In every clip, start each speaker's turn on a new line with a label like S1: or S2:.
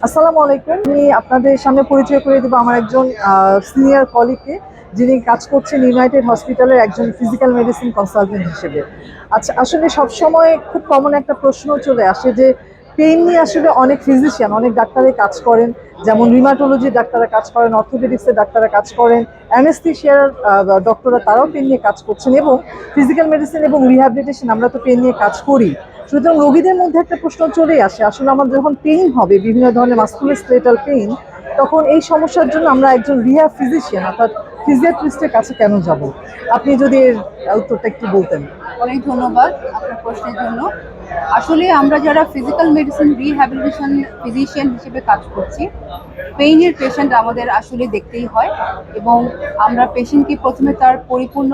S1: আসসালামু আলাইকুম। আমি আপনাদের সামনে পরিচয় করে দেবো আমার একজন সিনিয়র কলিগকে যিনি কাজ করছেন ইউনাইটেড হসপিটালের একজন ফিজিক্যাল মেডিসিন কনসালটেন্ট হিসেবে। আচ্ছা আসলে সবসময় খুব কমন একটা প্রশ্ন চলে আসে যে পেইন নিয়ে আসলে অনেক ফিজিশিয়ান অনেক ডাক্তারে কাজ করেন, যেমন রিমাটোলজির ডাক্তাররা কাজ করেন অর্থোপেডিক্সের ডাক্তাররা কাজ করেন অ্যানেস্থিশিয়ার ডক্টররা তারাও পেন নিয়ে কাজ করছেন এবং ফিজিক্যাল মেডিসিন এবং রিহ্যাবিলিটেশন আমরা তো পেন নিয়ে কাজ করি। সুতরাং রোগীদের মধ্যে একটা প্রশ্ন চলে আসে। আসলে আমাদের যখন পেইন হবে, বিভিন্ন ধরনের মাস্কুলোস্কেলেটাল পেইন তখন এই সমস্যার জন্য আমরা একজন রিহ্যাব ফিজিশিয়ান অর্থাৎ ফিজিয়াট্রিস্টের কাছে কেন যাব? আপনি যদি এর উত্তরটা একটু বলতেন।
S2: অনেক ধন্যবাদ আপনার প্রশ্নের জন্য। আসলে আমরা যারা ফিজিক্যাল মেডিসিন রিহ্যাবিলিটেশন ফিজিশিয়ান হিসেবে কাজ করছি পেইনের পেশেন্ট আমাদের আসলে দেখতেই হয় এবং আমরা পেশেন্টকে প্রথমে তার পরিপূর্ণ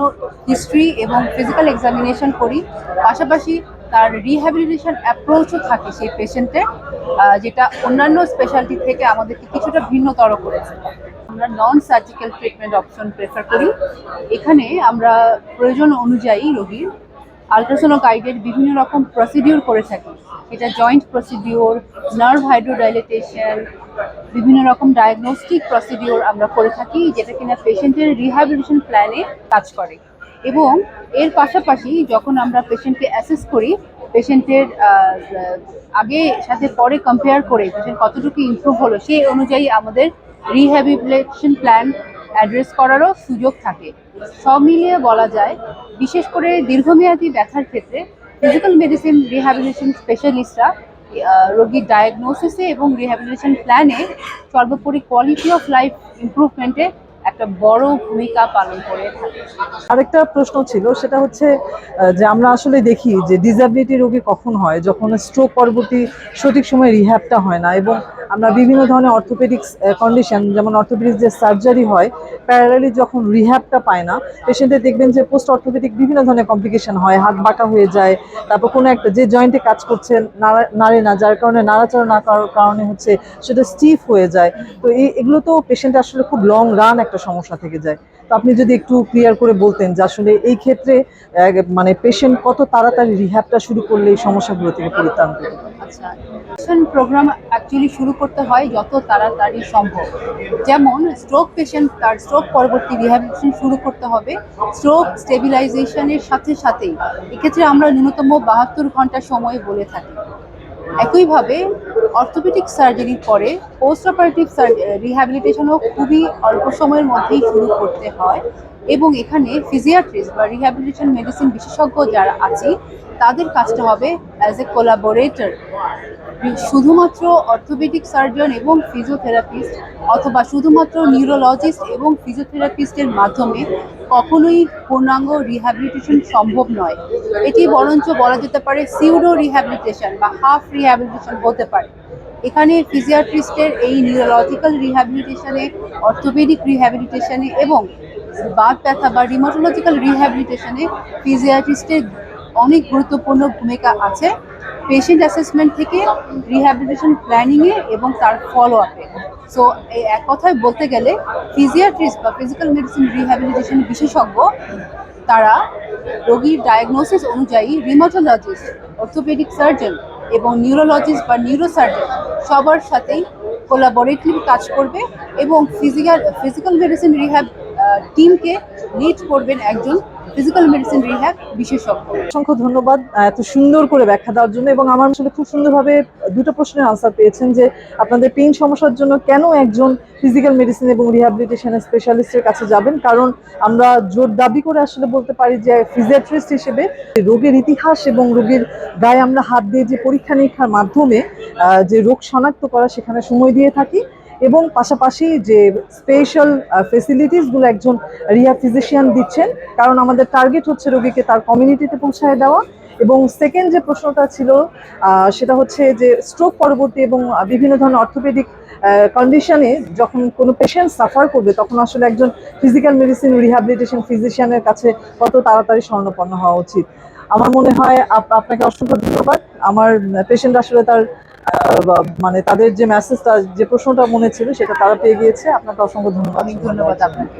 S2: হিস্ট্রি এবং ফিজিক্যাল এক্সামিনেশন করি। পাশাপাশি তার রিহ্যাবিলিটেশন অ্যাপ্রোচও থাকে সেই পেশেন্টের যেটা অন্যান্য স্পেশালিটি থেকে আমাদেরকে কিছুটা ভিন্নতর করেছে। আমরা non surgical treatment option prefer করি। এখানে আমরা প্রয়োজন অনুযায়ী রোগীর আলট্রাসোনো গাইডেড বিভিন্ন রকম প্রসিডিওর করে থাকি। এটা জয়েন্ট প্রসিডিওর নার্ভ হাইড্রোডাইলেটেশন বিভিন্ন রকম ডায়াগনস্টিক প্রসিডিওর আমরা করে থাকি, যেটা কিনা পেশেন্টের রিহ্যাবিলিটেশন প্ল্যানে কাজ করে। এবং এর পাশাপাশি যখন আমরা পেশেন্টকে অ্যাসেস করি পেশেন্টের আগে সাথে পরে কম্পেয়ার করে পেশেন্ট কতটুকু ইমপ্রুভ হলো, সেই অনুযায়ী আমাদের রিহ্যাবিলিটেশন প্ল্যান অ্যাড্রেস করারও সুযোগ থাকে। সব মিলিয়ে বলা যায়, বিশেষ করে দীর্ঘমেয়াদী ব্যথার ক্ষেত্রে ফিজিক্যাল মেডিসিন রিহ্যাবিলিটেশন স্পেশালিস্টরা রোগীর ডায়াগনোসিসে এবং রিহ্যাবিলিটেশন প্ল্যানে সর্বোপরি কোয়ালিটি অফ লাইফ ইমপ্রুভমেন্টে একটা বড় ভূমিকা পালন করে থাকে।
S1: আরেকটা প্রশ্ন ছিল, সেটা হচ্ছে যে আমরা আসলে দেখি যে ডিসএবিলিটি রোগী কখন হয়, যখন স্ট্রোক পরবর্তী সঠিক সময় রিহ্যাবটা হয় না এবং আমরা বিভিন্ন ধরনের অর্থোপেডিক্স কন্ডিশন যেমন অর্থোপেডিক্স যে সার্জারি হয় প্যারালালি যখন রিহ্যাবটা পায় না পেশেন্টের দেখবেন যে পোস্ট অর্থোপেডিক বিভিন্ন ধরনের কমপ্লিকেশন হয়, হাত বাঁকা হয়ে যায়, তারপর কোনো একটা যে জয়েন্টে কাজ করছে, নাড়া- না, যার কারণে নাড়াচাড়া না করার কারণে হচ্ছে সেটা স্টিফ হয়ে যায়। তো এই এগুলো তো পেশেন্ট আসলে খুব লং রান একটা সমস্যা থেকে যায়। তো আপনি যদি একটু ক্লিয়ার করে বলতেন যে আসলে এই ক্ষেত্রে মানে পেশেন্ট কত তাড়াতাড়ি রিহ্যাবটা শুরু করলে এই সমস্যাগুলো থেকে পরিত্রাণ পেতে?
S2: আচ্ছা প্রোগ্রাম অ্যাকচুয়ালি শুরু করতে হয় যত তাড়াতাড়ি সম্ভব। যেমন স্ট্রোক পেশেন্ট তার স্ট্রোক পরবর্তী রিহ্যাবিলিটেশন শুরু করতে হবে। স্ট্রোক স্টেবিলাইজেশনের সাথে সাথেই, এক্ষেত্রে আমরা ন্যূনতম বাহাত্তর ঘণ্টা সময় বলে থাকি। একইভাবে অর্থোপেডিক সার্জারির পরে পোস্ট অপারেটিভ রিহ্যাবিলিটেশনও খুবই অল্প সময়ের মধ্যেই শুরু করতে হয়। এবং এখানে ফিজিয়াট্রিস্ট বা রিহ্যাবিলিটেশন মেডিসিন বিশেষজ্ঞ যারা আছে, তাদের কাজটা হবে অ্যাজ এ কোলাবোরেটর শুধুমাত্র অর্থোপেডিক সার্জন এবং ফিজিওথেরাপিস্ট অথবা শুধুমাত্র নিউরোলজিস্ট এবং ফিজিওথেরাপিস্টের মাধ্যমে কখনোই পূর্ণাঙ্গ রিহ্যাবিলিটেশন সম্ভব নয়। এটি বরঞ্চ বলা যেতে পারে সিউডো রিহ্যাবিলিটেশন বা হাফ রিহ্যাবিলিটেশন হতে পারে। এখানে ফিজিয়াট্রিস্টের এই নিউরোলজিক্যাল রিহ্যাবিলিটেশনে অর্থোপেডিক রিহ্যাবিলিটেশনে এবং বাত ব্যথা বা রিমোটোলজিক্যাল রিহ্যাবিলিটেশনে ফিজিয়াট্রিস্টের অনেক গুরুত্বপূর্ণ ভূমিকা আছে। পেশেন্ট অ্যাসেসমেন্ট থেকে রিহ্যাবিলিটেশন প্ল্যানিংয়ে এবং তার ফলো আপে সো এই এক কথায় বলতে গেলে ফিজিয়াট্রিস্ট বা ফিজিক্যাল মেডিসিন রিহ্যাবিলিটেশন বিশেষজ্ঞ, তারা রোগীর ডায়াগনোসিস অনুযায়ী রিমোটোলজিস্ট অর্থোপেডিক সার্জন এবং নিউরোলজিস্ট বা নিউরোসার্জন সবার সাথেই কোলাবোরেটলি কাজ করবে এবং ফিজিক্যাল ফিজিক্যাল মেডিসিন রিহ্যাব টিমকে লিড করবেন একজন ফিজিক্যাল মেডিসিন রিহ্যাব বিশেষজ্ঞ।
S1: অসংখ্য ধন্যবাদ, এত সুন্দর করে ব্যাখ্যা দেওয়ার জন্য এবং আমার আসলে খুব সুন্দরভাবে দুটো প্রশ্নের আনসার পেয়েছেন যে আপনাদের পেইন সমস্যার জন্য কেন একজন ফিজিক্যাল মেডিসিন এবং রিহ্যাবিলিটেশনের স্পেশালিস্টের কাছে যাবেন? কারণ আমরা জোর দাবি করে আসলে বলতে পারি যে ফিজিয়াট্রিস্ট হিসেবে রোগের ইতিহাস এবং রোগীর গায়ে আমরা হাত দিয়ে যে পরীক্ষা নিরীক্ষার মাধ্যমে যে রোগ শনাক্ত করা সেখানে সময় দিয়ে থাকি। এবং পাশাপাশি যে স্পেশাল ফেসিলিটিসগুলো একজন রিহা ফিজিশিয়ান দিচ্ছেন, কারণ আমাদের টার্গেট হচ্ছে রোগীকে তার কমিউনিটিতে পৌঁছায় দেওয়া। এবং সেকেন্ড যে প্রশ্নটা ছিল সেটা হচ্ছে যে স্ট্রোক পরবর্তী এবং বিভিন্ন ধরনের অর্থোপেডিক কন্ডিশনে যখন কোনো পেশেন্ট সাফার করবে, তখন আসলে একজন ফিজিক্যাল মেডিসিন রিহ্যাবিলিটেশন ফিজিশিয়ানের কাছে কত তাড়াতাড়ি স্বর্ণপন্ন হওয়া উচিত। আমার মনে হয়, আপ- আপনাকে অসংখ্য ধন্যবাদ। আমার পেশেন্ট আসলে তার মানে তাদের যে মেসেজটা যে প্রশ্নটা মনে ছিল, সেটা তারা পেয়ে গিয়েছে। আপনাকে অসংখ্য ধন্যবাদ।
S2: ধন্যবাদ আপনাকে।